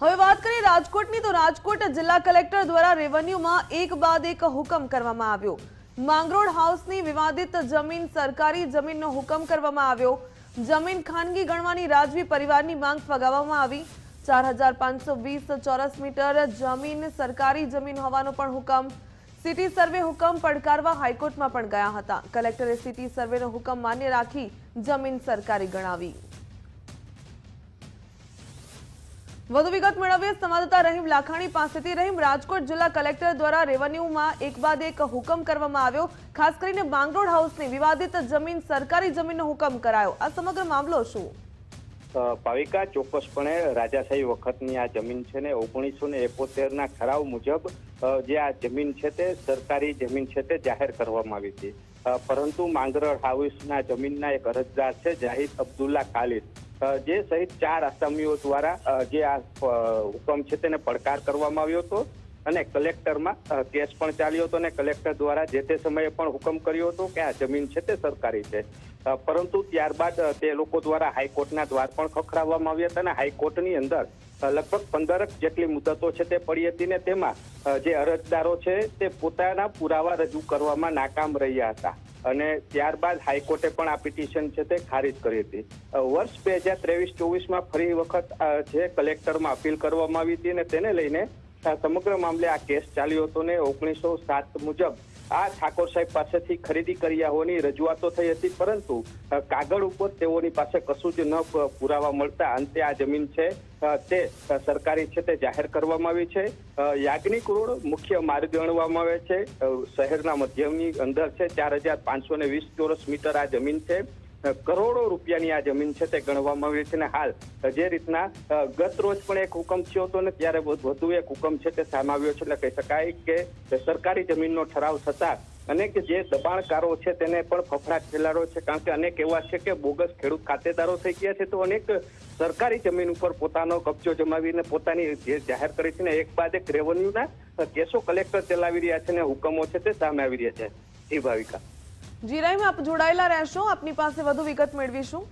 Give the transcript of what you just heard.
હવે વાત કરીએ રાજકોટની, તો રાજકોટ જિલ્લા કલેક્ટર દ્વારા રેવન્યુમાં એક બાદ એક હુકમ કરવામાં આવ્યો. માંગરોળ હાઉસની વિવાદિત જમીન સરકારી જમીનનો હુકમ કરવામાં આવ્યો. જમીન ખાનગી ગણવાની રાજવી પરિવારની માંગ ફગાવવામાં આવી. ચાર હજાર પાંચસો વીસ ચોરસ મીટર જમીન સરકારી જમીન હોવાનો પણ હુકમ. સિટી સર્વે હુકમ પડકારવા હાઈકોર્ટમાં પણ ગયા હતા. કલેક્ટરે સિટી સર્વેનો હુકમ માન્ય રાખી જમીન સરકારી ગણાવી. વધુ વિગત મેળવીએ સંવાદદાતા રહીમ લાખાણી પાસેથી. રહીમ, રાજકોટ જિલ્લા કલેક્ટર દ્વારા રેવન્યુમાં એક બાદ એક હુકમ કરવામાં આવ્યો. ખાસ કરીને માંગરોળ હાઉસની વિવાદિત જમીન સરકારી જમીનનો હુકમ કરાયો. આ સમગ્ર મામલો શું? ભાવિકા ચોક્કસપણે રાજાશાહી વખતની આ જમીન છે ને ઓગણીસો ને એકોતેર ના ઠરાવ મુજબ જે આ જમીન છે તે સરકારી જમીન છે તે જાહેર કરવામાં આવી હતી. પરંતુ માંગરોળ હાઉસના જમીનના એક અરજદાર છે, જાહિદ અબ્દુલ્લા ખાલિદ. જે સહિત ચાર આસામીઓ દ્વારા જે આ હુકમ છે તેને પડકાર કરવામાં આવ્યો હતો. અને કલેક્ટરમાં કેસ પણ ચાલ્યો હતો અને કલેક્ટર દ્વારા જે તે સમયે પણ હુકમ કર્યો હતો કે આ જમીન છે તે સરકારી છે. પરંતુ ત્યારબાદ તે લોકો દ્વારા હાઈકોર્ટના દ્વાર પણ ખખડાવવામાં આવ્યા હતા અને હાઈકોર્ટની અંદર લગભગ પંદરક જેટલી મુદતો છે તે પડી હતી ને તેમાં જે અરજદારો છે તે પોતાના પુરાવા રજૂ કરવામાં નાકામ રહ્યા હતા. અને ત્યારબાદ હાઈકોર્ટે પણ આ પિટિશન છે તે ખારિજ કરી હતી. વર્ષ બે હજાર ત્રેવીસ ચોવીસમાં ફરી વખત જે કલેક્ટરમાં અપીલ કરવામાં આવી હતી અને તેને લઈને સમગ્ર મામલે આ કેસ ચાલ્યો હતો ને ઓગણીસો સાત મુજબ. આ ઠાકોર સાહેબ પાસેથી ખરીદી કર્યા હોવાની રજૂઆતો થઈ હતી, પરંતુ કાગળ ઉપર તેઓની પાસે કશું જ ન પુરાવા મળતા અંતે આ જમીન છે તે સરકારી છે તે જાહેર કરવામાં આવી છે. યાજ્ઞિક રોડ મુખ્ય માર્ગ ગણવામાં આવે છે. શહેરના મધ્યમની અંદર છે, ચાર હજાર પાંચસો ને વીસ ચોરસ મીટર આ જમીન છે. કરોડો રૂપિયાની આ જમીન છે તે ગણવામાં આવી છે અને હાલ જે રીતના ગત રોજ પણ એક હુકમ થયો હતો ને ત્યારે વધુ એક હુકમ છે તે સામે આવ્યો છે એટલે કહી શકાય કે સરકારી જમીનનો ઠરાવ થતા અનેક જે દબાણકારો છે તેને પણ ફફડાટ ફેલાડો છે. કારણ કે અનેક એવા છે કે બોગસ ખેડૂત ખાતેદારો થઈ ગયા છે તો અનેક સરકારી જમીન ઉપર પોતાનો કબજો જમાવીને પોતાની જે જાહેર કરી છે ને એક બાદ એક રેવન્યુના કેસો કલેક્ટર ચલાવી રહ્યા છે ને હુકમો છે તે સામે આવી રહ્યા છે. જી ભાવિકા. જી રહીમ આપ જોડાયેલા રહેશો. આપની પાસે વધુ વિગત મેળવીશું.